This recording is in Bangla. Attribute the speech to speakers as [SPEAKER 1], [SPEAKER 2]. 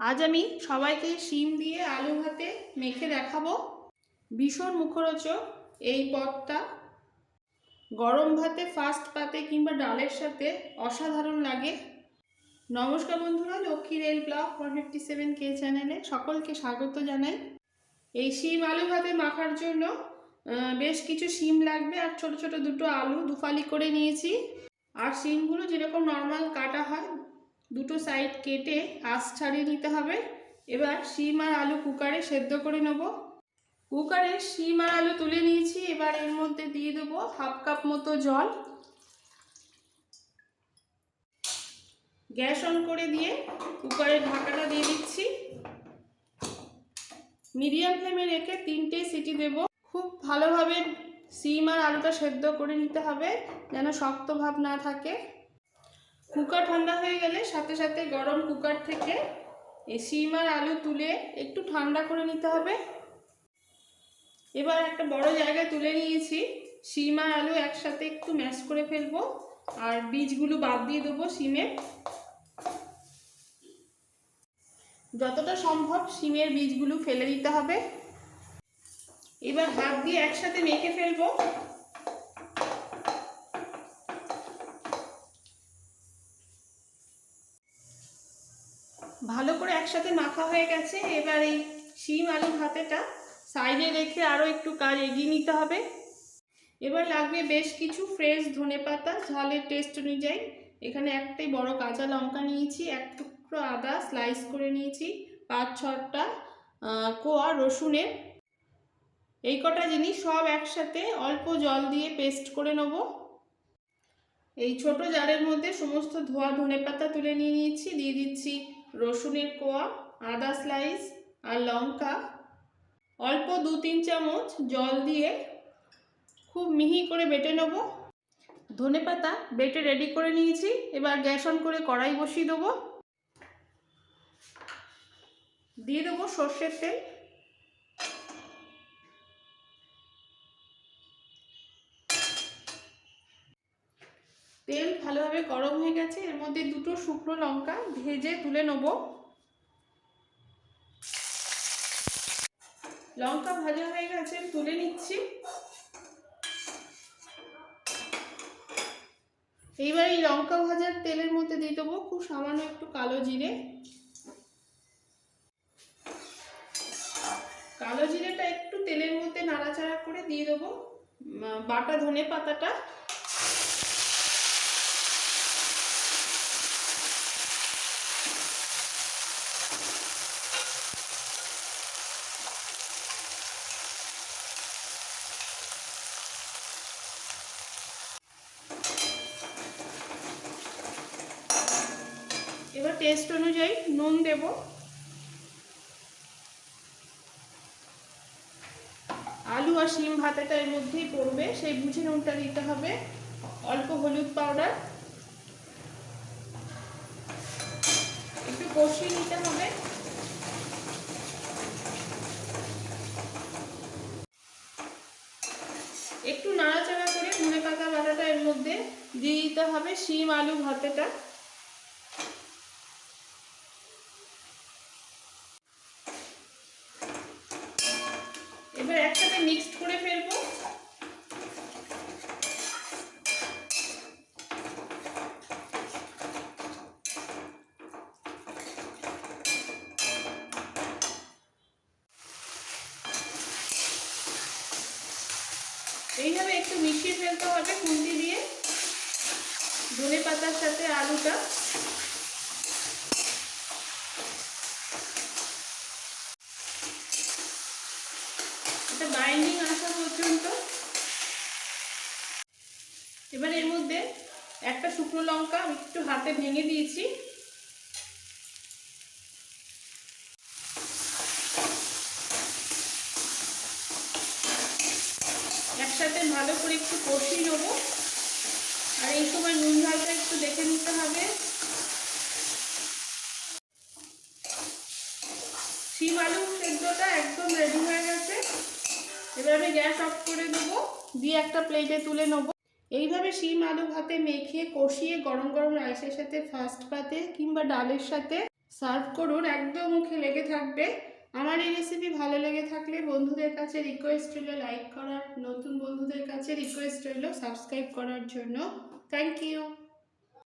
[SPEAKER 1] আজ আমি সবাইকে শিম দিয়ে আলু ভাতে মেখে দেখাবো ভীষণ মুখরোচক এই পদটা। গরম ভাতে ফাস্ট পাতে কিংবা ডালের সাথে অসাধারণ লাগে। নমস্কার বন্ধুরা Lakshmi rail blog one fifty seven কে চ্যানেলে সকলকে স্বাগত জানাই। এই শিম আলু ভাতে মাখার জন্য বেশ কিছু শিম লাগবে আর ছোট ছোট দুটো আলু দুফালি করে নিয়েছি। আর শিমগুলো যেরকম নর্মাল কাটা হয় দুটো সাইড কেটে আঁশ ছাড়িয়ে নিতে হবে। এবার শিম আর আলু কুকারে সেদ্ধ করে নেব। কুকারে শিম আর আলু তুলে নিয়েছি। এবার এর মধ্যে দিয়ে দেবো হাফ কাপ মতো জল। গ্যাস অন করে দিয়ে কুকারের ঢাকাটা দিয়ে দিচ্ছি। মিডিয়াম ফ্লেমে রেখে তিনটে সিটি দেব। খুব ভালোভাবে সিম আর আলুটা সেদ্ধ করে নিতে হবে, যেন শক্ত ভাব না থাকে। কুকার ঠান্ডা হয়ে গেলে সাথে সাথে গরম কুকার থেকে আর আলু তুলে একটু ঠান্ডা করে নিতে হবে। এবার একটা বড় জায়গায় তুলে নিয়েছি। শিম আর আলু একসাথে একটু ম্যাশ করে ফেলব। আর বীজগুলো বাদ দিয়ে দেবো শিমের যতটা সম্ভব শিমের বীজগুলো ফেলে দিতে হবে। এবার হাত দিয়ে একসাথে মেখে ফেলব। ভালো করে একসাথে মাখা হয়ে গেছে। এবার এই শিম আলু ভাতেটা সাইডে রেখে আরও একটু কাজ এগিয়ে নিতে হবে। এবার লাগবে বেশ কিছু ফ্রেশ ধনে পাতা। ঝালের টেস্ট অনুযায়ী এখানে একটাই বড় কাঁচা লঙ্কা নিয়েছি, এক টুকরো আদা স্লাইস করে নিয়েছি, পাঁচ ছটা কোয়া রসুনের। এই কটা জিনিস সব একসাথে অল্প জল দিয়ে পেস্ট করে নেব। এই ছোট জারের মধ্যে সমস্ত ধোয়া ধনে পাতা তুলে নিয়ে নিয়েছি। দিয়ে দিচ্ছি রসুনের কোয়া, আদা স্লাইস আর লঙ্কা। অল্প দু তিন চামচ জল দিয়ে খুব মিহি করে বেটে নেব। ধনে পাতা বেটে রেডি করে নিয়েছি। এবার গ্যাস অন করে কড়াই বসিয়ে দেবো। দিয়ে দেবো সর্ষের তেল। তেল ভালোভাবে গরম হয়ে গেছে। এর মধ্যে দুটো শুকনো লঙ্কা ভেজে তুলে নেব। লঙ্কা ভাজা হয়ে গেছে, তুলে নিচ্ছি। এইবার এই লঙ্কা ভাজার তেলের মধ্যে দিয়ে দেবো খুব সামান্য একটু কালো জিরে। কালো জিরেটা একটু তেলের মধ্যে নাড়াচাড়া করে দিয়ে দেবো বাটা ধনে পাতাটা। এবার টেস্ট অনুযায়ী নুন দেব। আলু আর শিম ভাতেটা এর মধ্যেই পড়বে, সেই বুঝে নুনটা দিতে হবে। অল্প হলুদ পাউডার একটু কষিয়ে নিতে হবে। একটু নাড়াচাড়া করে ধনে পাতা বাটাটা এর মধ্যে দিয়ে দিতে হবে শিম আলু ভাতেটা। এবার একসাথে মিক্সড করে ফেলব। এইভাবে একটু মিশিয়ে ফেলতে হবে, খুন্তি দিয়ে ধনে পাতার সাথে আলুটা। এটা বাইন্ডিং আসা পর্যন্ত। এবার এর মধ্যে একটা শুকনো লঙ্কা একটু হাতে ভেঙে দিয়েছি। একসাথে ভালো করে একটু কষিয়ে নেব। আর এই সময় নুন ঝালটা একটু দেখে নিতে হবে। শিম আলু সেদ্ধটা একদম রেডি হয়ে গেছে। এবার আমি গ্যাস অফ করে দেবো দিয়ে একটা প্লেটে তুলে নেব। এইভাবে শিম আলু ভাতে মেখে, কষিয়ে গরম গরম রাইসের সাথে ফার্স্ট পাতে কিংবা ডালের সাথে সার্ভ করুন, একদম মুখে লেগে থাকবে। আমার এই রেসিপি ভালো লেগে থাকলে বন্ধুদের কাছে রিকোয়েস্ট রইল লাইক করার, নতুন বন্ধুদের কাছে রিকোয়েস্ট রইল সাবস্ক্রাইব করার জন্য। Thank you